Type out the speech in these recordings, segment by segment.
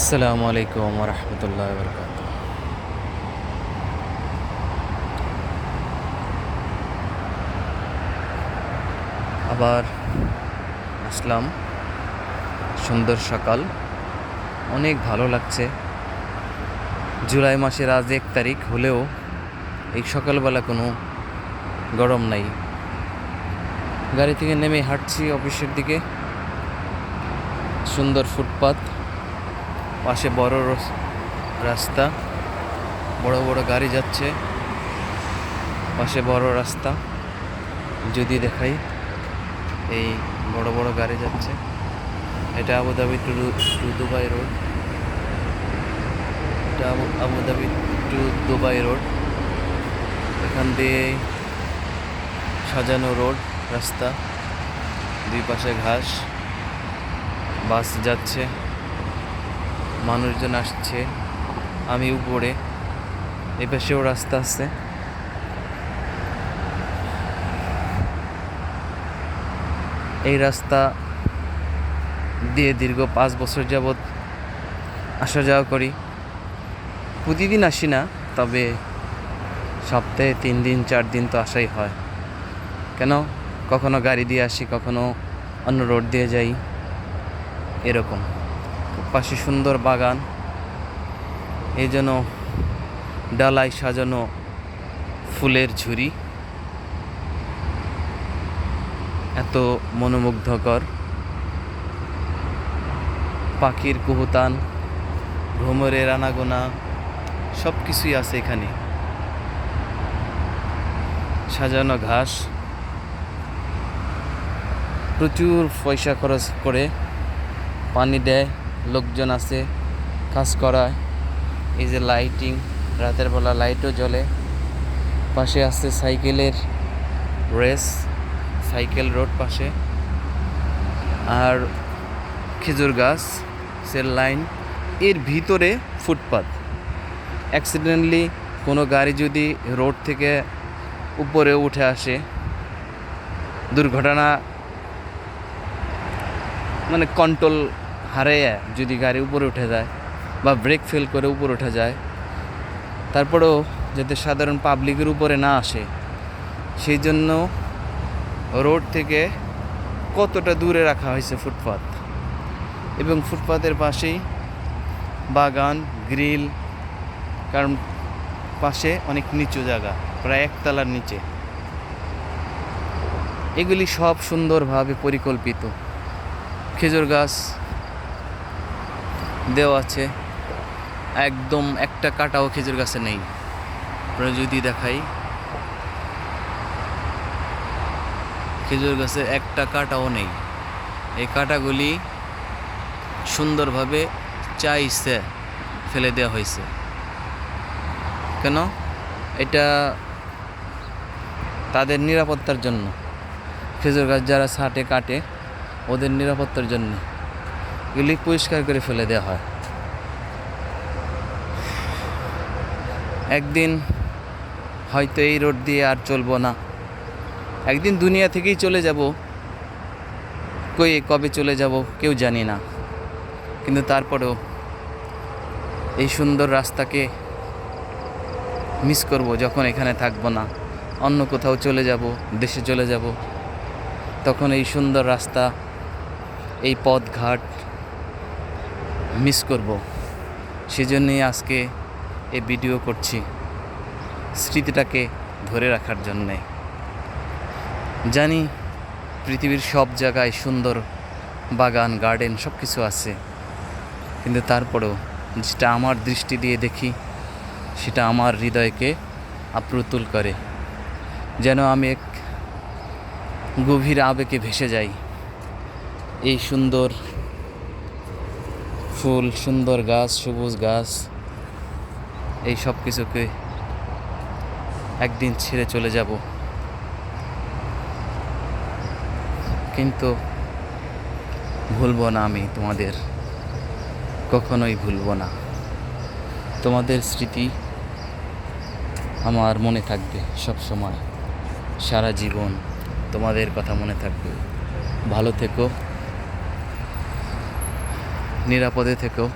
আসসালামু আলাইকুম রহমতুল্লাহ বরকাত আবার আসলাম। সুন্দর সকাল। অনেক ভালো লাগছে। জুলাই মাসের আজ এক তারিখ হলেও এই সকালবেলা কোনো গরম নাই। গাড়ি থেকে নেমে হাঁটছি অফিসের দিকে। সুন্দর ফুটপাত। পাশে বড় রস- রাস্তা। বড় বড় গাড়ি যাচ্ছে। পাশে বড় রাস্তা। যদি দেখাই, এই বড় বড় গাড়ি যাচ্ছে। এটা Abu Dhabi to to Dubai road. এটা Abu- Abu Dhabi to Dubai road. এখান দিয়ে সাজানো রোড, রাস্তা। দুই পাশে ঘাস। বাস যাচ্ছে। মানুষজন আসছে, আমি উপরে এ পাশেও রাস্তা আছে। এই রাস্তা দিয়ে দীর্ঘ পাঁচ বছর যাবৎ আসা যাওয়া করি। প্রতিদিন আসি না, তবে সপ্তাহে তিন দিন, চার দিন তো আসাই হয়। কেন? কখনো গাড়ি দিয়ে আসি, কখনো অন্য রোড দিয়ে যাই। এরকম। পাশে সুন্দর বাগান। এই জন্য ডালায় সাজানো ফুলের ঝুড়ি। এত মনোমুগ্ধকর। পাখির কুহুতান ভ্রমরের আনাগোনা সব কিছুই আছে এখানে। সাজানো ঘাস। প্রচুর পয়সা খরচ করে পানি দেয়। লোকজন আছে, কাজ করায়। এই যে লাইটিং রাতের বেলা লাইটও জ্বলে। পাশে আছে সাইকেলের রেস সাইকেল রোড পাশে। আর খেজুর গাছ সেল লাইন এর ভিতরে ফুটপাত। অ্যাক্সিডেন্টলি কোনো গাড়ি যদি রোড থেকে উপরে উঠে আসে, দুর্ঘটনা মানে কন্ট্রোল হারিয়ে যদি গাড়ি উপরে উঠে যায় বা ব্রেক ফেল করে উপরে উঠে যায়, তারপরেও যাতে সাধারণ পাবলিকের উপরে না আসে, সেই জন্য রোড থেকে কতটা দূরে রাখা হয়েছে ফুটপাত? এবং ফুটপাতের পাশেই বাগান গ্রিল কারণ পাশে অনেক নিচু জায়গা, প্রায় একতলার নিচে। এগুলি সব সুন্দরভাবে পরিকল্পিত। খেজুর গাছ দেওয়া আছে। একদম একটা কাটাও খেজুর গাছে নেই। আপনারা যদি দেখাই। খেজুর গাছে একটা কাটাও নেই। এই কাটাগুলি সুন্দরভাবে চাইছে, ফেলে দেওয়া হয়েছে। কেন? এটা তাদের নিরাপত্তার জন্য। খেজুর গাছ যারা ছাটে, কাটে, ওদের নিরাপত্তার জন্য। এগুলি পরিষ্কার করে ফেলে দেওয়া হয়। একদিন হয়তো এই রোড দিয়ে আর চলবো না। একদিন দুনিয়া থেকেই চলে যাব। কই, কবে চলে যাব কেউ জানি না। কিন্তু তারপরেও এই সুন্দর রাস্তাকে মিস করব যখন এখানে থাকব না। অন্য কোথাও চলে যাব, দেশে চলে যাব। তখন এই সুন্দর রাস্তা, এই পথঘাট মিস করব। সেজন্যই আজকে এই ভিডিও করছি স্মৃতিটাকে ধরে রাখার জন্যে। জানি পৃথিবীর সব জায়গায় সুন্দর বাগান গার্ডেন সব কিছু আছে। কিন্তু তারপরেও যেটা আমার দৃষ্টি দিয়ে দেখি, সেটা আমার হৃদয়কে আপ্রতুল করে। যেন আমি এক গভীর আবেগে ভেসে যাই। এই সুন্দর ফুল, সুন্দর গাছ, সবুজ গাছ, এই সব কিছুকে একদিন ছেড়ে চলে যাব। কিন্তু ভুলবো না আমি তোমাদের, কখনোই ভুলবো না। তোমাদের স্মৃতি আমার মনে থাকবে সব সময়। সারা জীবন তোমাদের কথা মনে থাকবে। ভালো থেকো। নিরাপদে থেকেও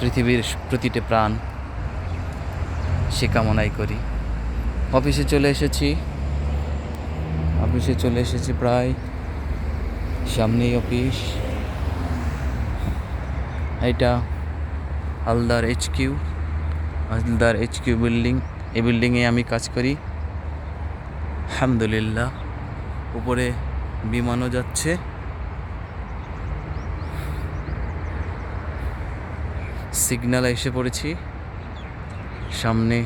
পৃথিবীর প্রতিটি প্রাণ সে কামনাই করি। অফিসে চলে এসেছি। অফিসে চলে এসেছি প্রায় সামনেই অফিস। এটা Haldar H Q Haldar H Q building এই বিল্ডিংয়ে আমি কাজ করি। আলহামদুলিল্লাহ, উপরে বিমানও যাচ্ছে। সিগন্যাল এসে পড়েছি। সামনে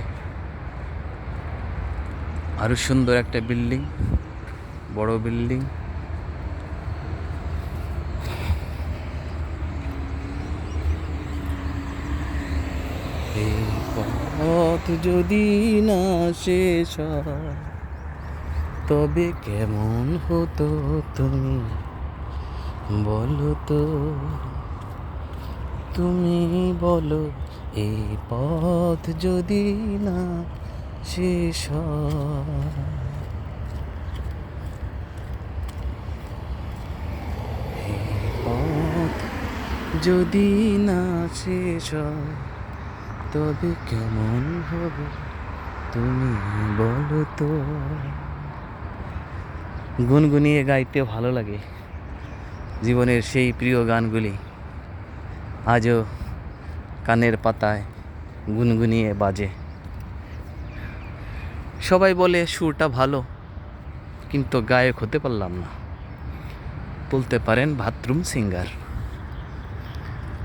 আরও সুন্দর একটা বিল্ডিং, বড় বিল্ডিং। পথ যদি না শেষ তবে কেমন হতো তুমি? বলো তো। তুমি বলো এই পথ যদি না শেষ পথ যদি না শেষ তবে কেমন হবে তুমি বলো তো। গুনগুনিয়ে গাইতে ভালো লাগে জীবনের সেই প্রিয় গানগুলি। আজও কানের পাতায় গুনগুনিয়ে বাজে। সবাই বলে, সুরটা ভালো, কিন্তু গায়ক হতে পারলাম না। বলতে পারেন বাথরুম সিঙ্গার।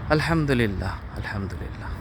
আলহামদুলিল্লাহ আলহামদুলিল্লাহ।